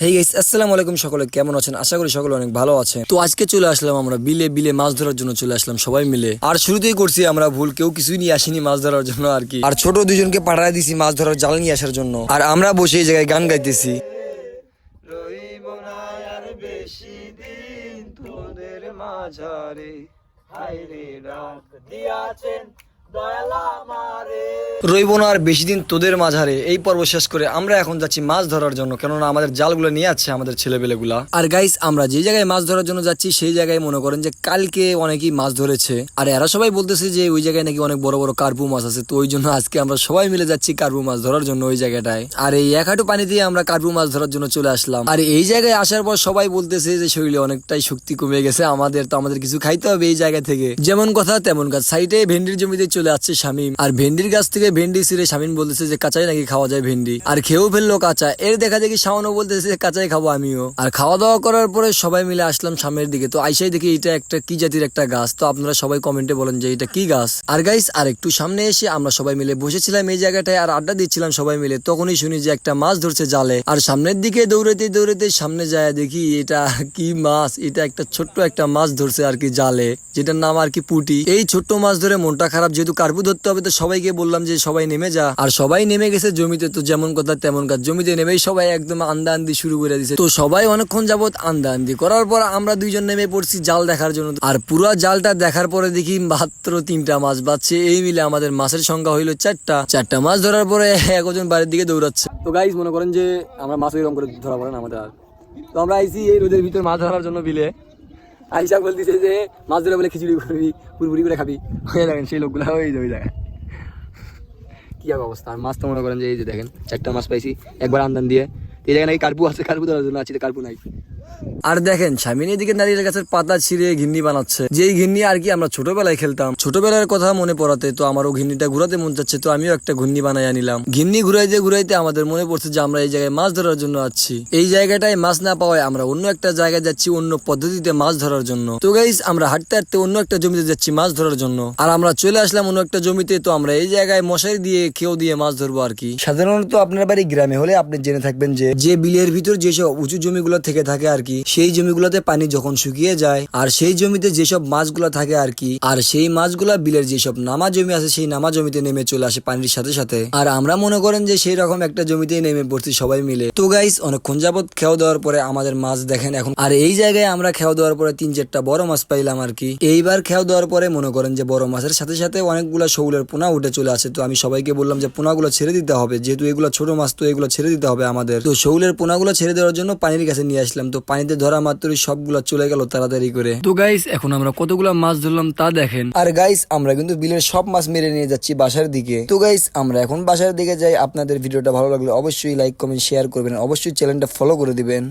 Hey guys আসসালামু আলাইকুম সকলে, কেমন আছেন? আশা করি সকলে অনেক ভালো আছেন। তো আজকে চলে আসলাম আমরা বিলে বিলে মাছ ধরার জন্য চলে আসলাম সবাই মিলে। আর শুরুতেই করছি আমরা ভুল, কেউ কিছুই নিয়ে আসিনি মাছ ধরার জন্য আর কি। আর ছোট দুজনকে পাঠায় দিছি মাছ ধরার জাল নিয়ে আসার জন্য। আর আমরা বসে এই জায়গায় গান গাইতেছি। বেশি দিন তোদের মাঝারে। দিয়াছেন রইব না আর বেশি দিন তোদের মাঝারে। এই পর্ব শেষ করে আমরা এখন যাচ্ছি মাছ ধরার জন্য, কেননা আমাদের জালগুলো নিয়ে আছে আমাদের ছেলেবেলেগুলা আর গাইস আমরা যে জায়গায় মাছ ধরার জন্য যাচ্ছি, সেই জায়গায় মনে করেন যে কালকে অনেকেই মাছ ধরেছে। আর এরা সবাই বলতেছে যে ওই জায়গায় নাকি অনেক বড় বড় কার্পু মাছ আছে, তো ওই জন্য আজকে আমরা সবাই মিলে যাচ্ছি কার্পু মাছ ধরার জন্য ওই জায়গাটায়। আর এই এক হাঁটু পানি দিয়ে আমরা কার্পু মাছ ধরার জন্য চলে আসলাম। আর এই জায়গায় আসার পর সবাই বলতেছে যে শরীরে অনেকটাই শক্তি কমে গেছে, আমাদের তো আমাদের কিছু খাইতে হবে এই জায়গা থেকে। যেমন কথা, তেমন কাজ। সাইডে ভেন্ডির জমিতে চলে আসছে শামিম। আর ভেন্ডির গাছ থেকে ভেন্ডি ছিঁড়ে শামিম বলতেছে যে, কাঁচাই নাকি খাওয়া যায় ভেন্ডি? আর খেয়েও ফেলল কাঁচা। এর দেখা দেখি শাওনও বলতেছে যে কাঁচাই খাব আমিও। আর খাওয়া দাওয়া করার পরে সবাই মিলে আসলাম সামনের দিকে। তো আইসাই দেখি এটা একটা কি জাতির একটা গাছ? তো আপনারা সবাই কমেন্টে বলেন যে, এটা কি গাছ? আর গাইস, আর একটু সামনে এসে আমরা সবাই মিলে বসেছিলাম এই জায়গাটায় আর আড্ডা দিচ্ছিলাম সবাই মিলে। তখনই শুনি যে, একটা মাছ ধরছে জালে। আর সামনের দিকে দৌড়াতে দৌড়াতে সামনে যায় দেখি এটা কি মাছ? এটা একটা ছোট্ট একটা মাছ ধরছে আর কি জালে, যেটার নাম আর কি পুটি। এই ছোট্ট মাছ ধরে মনটা খারাপ, যেহেতু কার্পু ধরতে হবে, তো সবাইকে বললাম যে সবাই নেমে যা, আর সবাই নেমে গেছে জমিতে, তো যেমন কথা তেমন কাজ। জমিতে নেমেই সবাই একদম আন্দা আন্দি শুরু করে দিছে। তো সবাই অনেকক্ষণ যাবত আন্দা আন্দি করার পর আমরা দুইজন নেমে পড়ছি জাল দেখার জন্য। আর পুরো জালটা দেখার পরে দেখি মাত্র তিনটা মাছ বাচ্ছে। এই মিলে আমাদের মাছের সংখ্যা হইল চারটা। চারটা মাছ ধরার পরে একজন বাড়ির দিকে দৌড়াচ্ছে। তো গাইজ মনে করেন যে আমরা মাছ এরকম করে ধরা পড়ে না আমাদের আর। তো আমরা আইসি এই রোদের ভিতর মাছ ধরার জন্য বিলে। আইসা বলতেছে যে, মাছ ধরে বলে খিচুড়ি করবি, পুরপুরি করে খাবি। হয়ে দেখেন সেই লোকগুলো ওই যে ওই জায়গায়। কি অবস্থা। আর মাছ তো মনে করেন যে এই যে দেখেন, চারটা মাছ পাইছি, একবার আন্দান দিয়ে। এই জায়গায় নাকি কার্পু আছে, কার্পু ধরার জন্য আছে কার্পু নাই। আর দেখেন স্বামীন এদিকে নারিয়েল গাছের পাতা ছিঁড়ে ঘিন্নি বানাচ্ছে। যেই ঘিন্নি আর কি আমরা ছোটবেলায় খেলতাম। ছোটবেলার কথা মনে পড়াতে তো আমারও ঘিন্নিটা ঘুরাতে মন যাচ্ছে, তো আমিও একটা ঘিন্নি বানাই আনিলাম ঘিন্নি ঘুরাইতে ঘুরাইতে আমাদের মনে পড়ছে যে আমরা এই জায়গায় মাছ ধরার জন্য আছি এই জায়গাটায় মাছ না পাওয়ায় আমরা অন্য একটা জায়গায় যাচ্ছি অন্য পদ্ধতিতে মাছ ধরার জন্য। তো গাইস আমরা হাঁটতে হাঁটতে অন্য একটা জমিতে যাচ্ছি মাছ ধরার জন্য। আর আমরা চলে আসলাম অন্য একটা জমিতে, তো আমরা এই জায়গায় মশারি দিয়ে কেউ দিয়ে মাছ ধরবো আর কি। সাধারণত আপনার বাড়ি গ্রামে হলে আপনি জেনে থাকবেন যে যে বিলের ভিতর যেসব উঁচু জমিগুলো থেকে থাকে আর কি সেই জমিগুলোতে পানি যখন শুকিয়ে যায়, আর সেই জমিতে যেসব মাছগুলো থাকে আর কি আর সেই মাছগুলা বিলের যেসব নামা জমি আছে, সেই নামা জমিতে নেমে চলে আসে পানির সাথে সাথে। আর আমরা মনে করেন যে সেই রকম একটা জমিতেই নেমে পড়ছি সবাই মিলে। তো গাইস অনেকক্ষণ যাবত খেয়াও দেওয়ার পরে আমাদের মাছ দেখেন এখন। আর এই জায়গায় আমরা খেয়াও দেওয়ার পরে তিন চারটা বড় মাছ পাইলাম আর কি এইবার খেয়াও দেওয়ার পরে মনে করেন যে বড় মাছের সাথে সাথে অনেকগুলো শৌলের পোনা উঠে চলে আসে। তো আমি সবাইকে বললাম যে পোনাগুলো ছেড়ে দিতে হবে। যেহেতু এগুলো ছোট মাছ, তো এগুলো ছেড়ে দিতে হবে আমাদের। তো শৌলের পোনাগুলো ছেড়ে দেওয়ার জন্য পানির কাছে নিয়ে আসলাম। তো পানিতে ধরা মাত্রই সবগুলো চলে গেল তাড়াতাড়ি করে। তো গাইস এখন আমরা কতগুলো মাছ ধরলাম তা দেখেন। আর গাইস আমরা কিন্তু বিলের সব মাছ মেরে নিয়ে যাচ্ছি বাসার দিকে। তো গাইস আমরা এখন বাসার দিকে যাই। আপনাদের ভিডিওটা ভালো লাগলে অবশ্যই লাইক কমেন্ট শেয়ার করবেন। অবশ্যই চ্যানেলটা ফলো করে দিবেন।